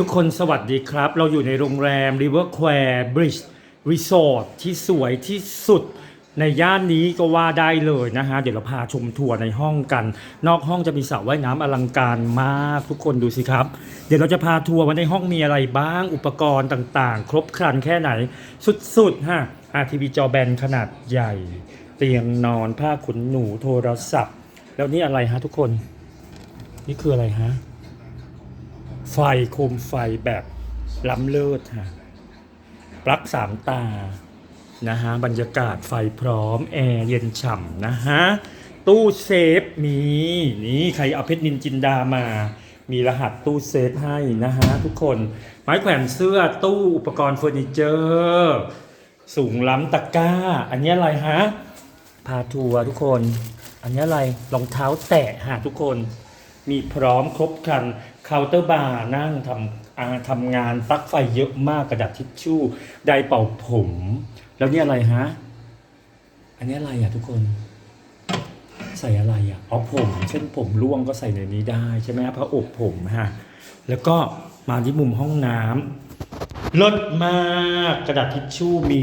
ทุกคนสวัสดีครับ เราอยู่ในโรงแรม River Square Bridge Resort ที่สวยที่สุดในย่านนี้ก็ว่าได้เลยนะฮะ เดี๋ยวเราพาชมทัวร์ในห้องกัน นอกห้องจะมีสระว่ายน้ำอลังการมากทุกคนดูสิครับ เดี๋ยวเราจะพาทัวร์ว่าในห้องมีอะไรบ้างอุปกรณ์ต่างๆ ครบครันแค่ไหน สุดๆฮะทีวีจอแบนขนาดใหญ่ เตียงนอนผ้าขนหนูโทรศัพท์ แล้วนี่อะไรฮะทุกคน นี่คืออะไรฮะ ไฟโคมไฟแบบล้ำเลิศฮะปลั๊กสามตานะฮะบรรยากาศไฟพร้อม แอร์เย็นฉ่ำนะฮะ ตู้เซฟมีนี่ใครเอาเพชรนินจินดามา มีรหัสตู้เซฟให้นะฮะทุกคนไม้แขวนเสื้อตู้อุปกรณ์เฟอร์นิเจอร์สูงล้ำตะกร้า อันนี้อะไรฮะ พาทัวร์ทุกคน อันนี้อะไรรองเท้าแตะฮะทุกคน มีพร้อมครบครัน เคาน์เตอร์บาร์นั่งทำอาทำงานปลั๊กไฟเยอะมากกระดาษทิชชู่ไดร์เป่าผม แล้วนี่อะไรฮะ อันนี้อะไรอะทุกคน ใส่อะไรอะอ๋อผมเช่นผมร่วงก็ใส่ในนี้ได้ใช่ไหมพระอบผมฮะแล้วก็มาที่มุมห้องน้ำลดมากกระดาษทิชชู่มี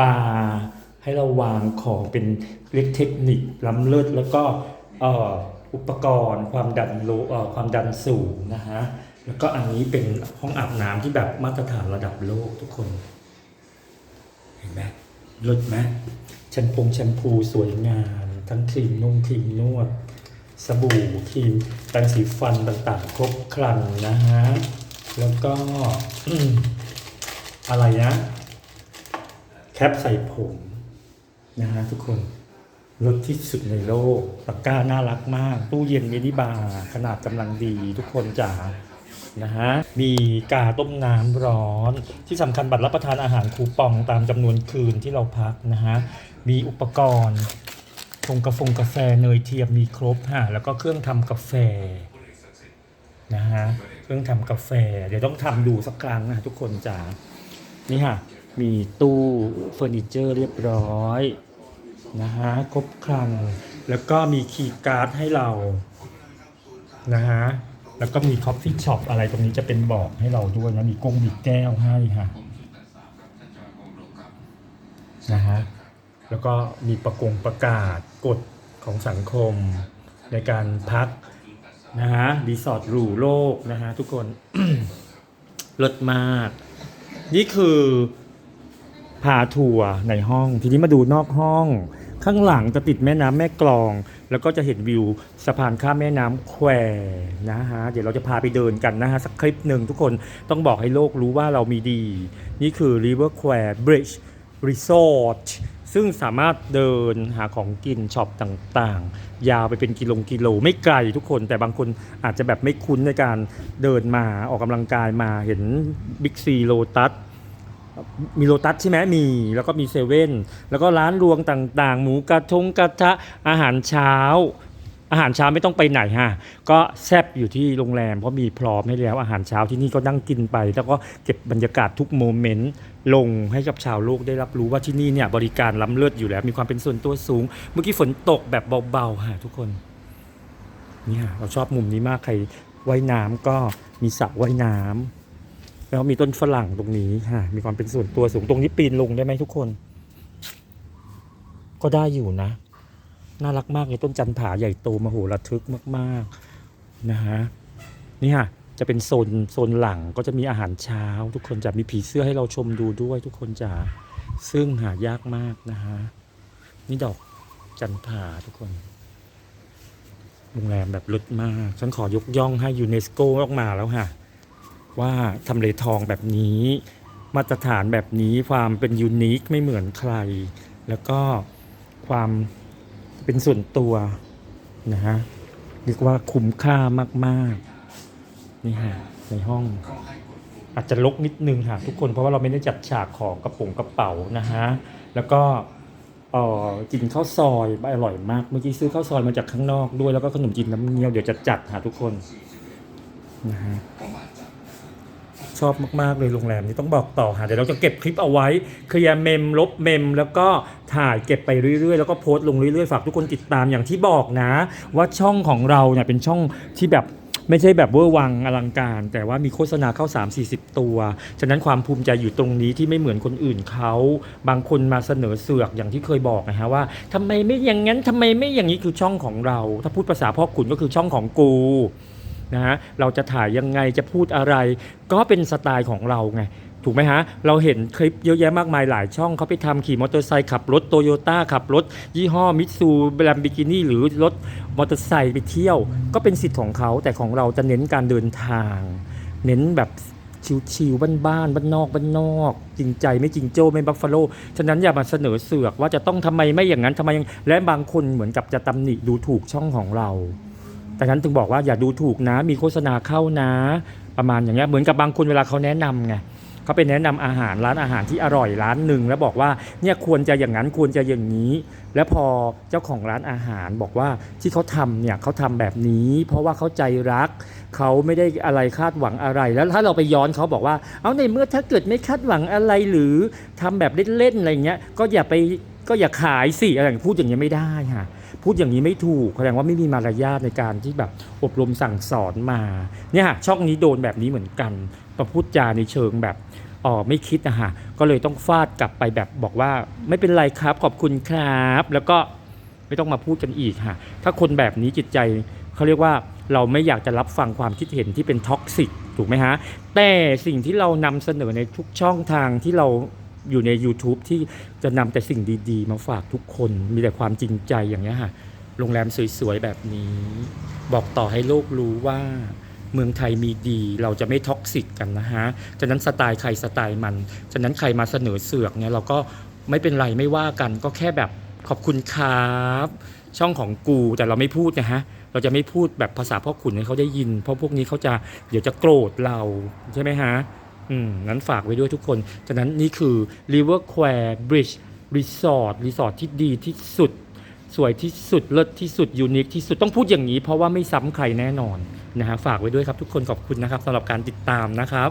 บาร์ให้เราวางของเป็นเรียกเทคนิคล้ำเลิศแล้วก็เออ อุปกรณ์ความดันโลเอ่อความดันสูงนะฮะแล้วก็อันนี้เป็นห้องอาบน้ำที่แบบมาตรฐานระดับโลกทุกคน เห็นไหมลดไหมแชมพูแชมพูสวยงาม ทั้งครีมนุ่มครีมนวด สบู่ครีมแปรงสีฟันต่างๆ ครบครันนะฮะ แล้วก็ออะไรนะ แคปใส่ผม นะฮะทุกคน รถที่สุดในโลกตะกร้าน่ารักมาก ตู้เย็นมินิบาร์ขนาดกำลังดีทุกคนจ๋านะฮะมีกาต้มน้ำร้อน ที่สำคัญบัตรรับประทานอาหารคูปองตามจำนวนคืนที่เราพักนะฮะมีอุปกรณ์ชงกาแฟกาแฟเนยเทียมมีครบฮะแล้วก็เครื่องทำกาแฟนะฮะเครื่องทำกาแฟ เดี๋ยวต้องทำดูสักครั้งนะทุกคนจ๋านี่ฮะมีตู้เฟอร์นิเจอร์เรียบร้อย นะฮะครบครัน แล้วก็มีคีย์การ์ดให้เรานะฮะแล้วก็มีคอฟฟี่ช็อปอะไรตรงนี้จะเป็นบอกให้เราด้วยนะมีกงมีแก้วให้ฮะนะฮะแล้วก็มีประกงประกาศกฎของสังคมในการพักนะฮะรีสอร์ทหรูโลกนะฮะทุกคนลิศมาก นี่คือพาทัวร์ในห้อง ทีนี้มาดูนอกห้อง ข้างหลังจะติดแม่น้ำแม่กลอง แล้วก็จะเห็นวิวสะพานข้ามแม่น้ำแควนะฮะเดี๋ยวเราจะพาไปเดินกันนะฮะสักคลิปหนึ่งทุกคนต้องบอกให้โลกรู้ว่าเรามีดี นี่คือ River q u a r Bridge Resort ซึ่งสามารถเดินหาของกินช็อปต่างๆ ยาวไปเป็นกิโลกิโล ไม่ไกลทุกคน แต่บางคนอาจจะแบบไม่คุ้นในการเดินมาออกกำลังกายมาเห็นบิ๊กซีโลตัส มีโลตัสใช่ไหมมีแล้วก็มีเซเว่นแล้วก็ร้านรวงต่างๆ หมูกระทงกระทะอาหารเช้า อาหารเช้าไม่ต้องไปไหนฮะก็แซบอยู่ที่โรงแรมเพราะมีพร้อมให้แล้วอาหารเช้าที่นี่ก็นั่งกินไป แล้วก็เก็บบรรยากาศทุกโมเมนต์ลงให้กับชาวโลกได้รับรู้ว่าที่นี่เนี่ยบริการล้ำเลิศอยู่แล้ว มีความเป็นส่วนตัวสูง เมื่อกี้ฝนตกแบบเบาๆฮะทุกคนเนี่ยเราชอบมุมนี้มากใครว่ายน้ำก็มีสระว่ายน้ำ แล้วมีต้นฝรั่งตรงนี้ค่ะ มีความเป็นส่วนตัวสูงตรงนี้ปีนลงได้ไหมทุกคน ก็ได้อยู่นะ น่ารักมากเลยต้นจันผาใหญ่โตมโหระทึกมากๆนะฮะนี่ค่ะจะเป็นโซนโซนหลังก็จะมีอาหารเช้า ทุกคนจะมีผีเสื้อให้เราชมดูด้วย ทุกคนจะซึ่งหายากมากนะฮะนี่ดอกจันผาทุกคนโรงแรมแบบลิศมาก ฉันขอยกย่องให้ยูเนสโกออกมาแล้วค่ะ ว่าทำเลทองแบบนี้ มาตรฐานแบบนี้ความเป็นยูนิคไม่เหมือนใคร แล้วก็ความเป็นส่วนตัวนะฮะเรียกว่าคุ้มค่ามากๆนี่ฮะในห้อง อาจจะลกนิดนึงค่ะทุกคนเพราะว่าเราไม่ได้จัดฉากของกระป๋องกระเป๋านะฮะแล้วก็ออกินข้าวซอยอร่อยมากเมื่อกี้ซื้อข้าวซอยมาจากข้างนอกด้วยแล้วก็ขนมจีนน้ำเงี้ยวเดี๋ยวจะจัดหาทุกคนนะฮะ ชอบมาก ๆ เลยโรงแรมนี้ต้องบอกต่อค่ะเดี๋ยวเราจะเก็บคลิปเอาไว้เคลียร์เมมลบเมม แล้วก็ถ่ายเก็บไปเรื่อย ๆ แล้วก็โพสต์ลงเรื่อย ๆ ฝากทุกคนติดตามอย่างที่บอกนะ ว่าช่องของเราเนี่ยเป็นช่องที่แบบไม่ใช่แบบเวอร์วังอลังการ แต่ว่ามีโฆษณาเข้า 3 40 ตัว ฉะนั้นความภูมิใจอยู่ตรงนี้ที่ไม่เหมือนคนอื่นเขา บางคนมาเสนอเสือกอย่างที่เคยบอกนะฮะว่าทำไมไม่อย่างนั้นทำไมไม่อย่างนี้คือช่องของเรา ถ้าพูดภาษาพ่อขุนก็คือช่องของกู นะฮะเราจะถ่ายยังไงจะพูดอะไร ก็เป็นสไตล์ของเราไงถูกไหมฮะ เราเห็นคลิปเยอะแยะมากมายหลายช่องเขาไปทำขี่มอเตอร์ไซค์ขับรถโตโยต้าขับรถ ยี่ห้อมิตซูแลมบิกินี่หรือรถมอเตอร์ไซค์ไปเที่ยว ก็เป็นสิทธิ์ของเขาแต่ของเราจะเน้นการเดินทาง เน้นแบบชิวๆบ้านๆบ้านนอกบ้านนอก จริงใจไม่จริงโจ้ไม่บัฟฟาโลฉะนั้นอย่ามาเสนอเสือกว่าจะต้องทำไมไม่อย่างนั้นทำไมย่างและบางคนเหมือนกับจะตำหนิดูถูกช่องของเรา แต่นั้นถึงบอกว่าอย่าดูถูกนะ มีโฆษณาเข้านะ ประมาณอย่างเงี้ยเหมือนกับบางคนเวลาเขาแนะนำไงเขาไปแนะนำอาหารร้านอาหารที่อร่อยร้านหนึ่งแล้วบอกว่าเนี่ยควรจะอย่างนั้นควรจะอย่างนี้ แล้วพอเจ้าของร้านอาหารบอกว่าที่เขาทำเนี่ยเขาทำแบบนี้ เพราะว่าเขาใจรัก เขาไม่ได้อะไรคาดหวังอะไร แล้วถ้าเราไปย้อนเขาบอกว่า เอาในเมื่อถ้าเกิดไม่คาดหวังอะไรหรือทำแบบเล่นๆอะไรเงี้ยก็อย่าไปก็อย่าขายสิอะไรอย่างพูดอย่างนี้ยไม่ได้ค่ะ พูดอย่างนี้ไม่ถูกแสดงว่าไม่มีมารยาทในการที่แบบอบรมสั่งสอนมาเนี่ยค่ะช่องนี้โดนแบบนี้เหมือนกันมาพูดจาในเชิงแบบอ๋อไม่คิดนะฮะก็เลยต้องฟาดกลับไปแบบบอกว่าไม่เป็นไรครับขอบคุณครับ แล้วก็ไม่ต้องมาพูดกันอีกค่ะถ้าคนแบบนี้จิตใจเขาเรียกว่าเราไม่อยากจะรับฟังความคิดเห็นที่เป็นท็อกซิกถูกไหมฮะแต่สิ่งที่เรานำเสนอในทุกช่องทางที่เรา อยู่ใน YouTube ที่จะนำแต่สิ่งดี ๆ มาฝากทุกคน มีแต่ความจริงใจอย่างนี้ค่ะโรงแรมสวย ๆ แบบนี้ บอกต่อให้โลกรู้ว่าเมืองไทยมีดีเราจะไม่ท็อกซิกกันนะฮะฉะนั้นสไตล์ใครสไตล์มัน ฉะนั้นใครมาเสนอเสือกเนี่ยเราก็ไม่เป็นไรไม่ว่ากัน ก็แค่แบบขอบคุณครับช่องของกูแต่เราไม่พูดนะฮะ เราจะไม่พูดแบบภาษาพ่อขุนให้เขาได้ยิน เพราะพวกนี้เขาจะเดี๋ยวจะโกรธเราใช่ไหมฮะ อืมนั้นฝากไว้ด้วยทุกคน ฉะนั้นนี่คือ River Square Bridge Resort รีสอร์ทที่ดีที่สุด สวยที่สุด เลิศที่สุด ยูนิคที่สุด ต้องพูดอย่างนี้เพราะว่าไม่ซ้ำใครแน่นอนนะฮะ ฝากไว้ด้วยครับทุกคนขอบคุณนะครับสำหรับการติดตามนะครับ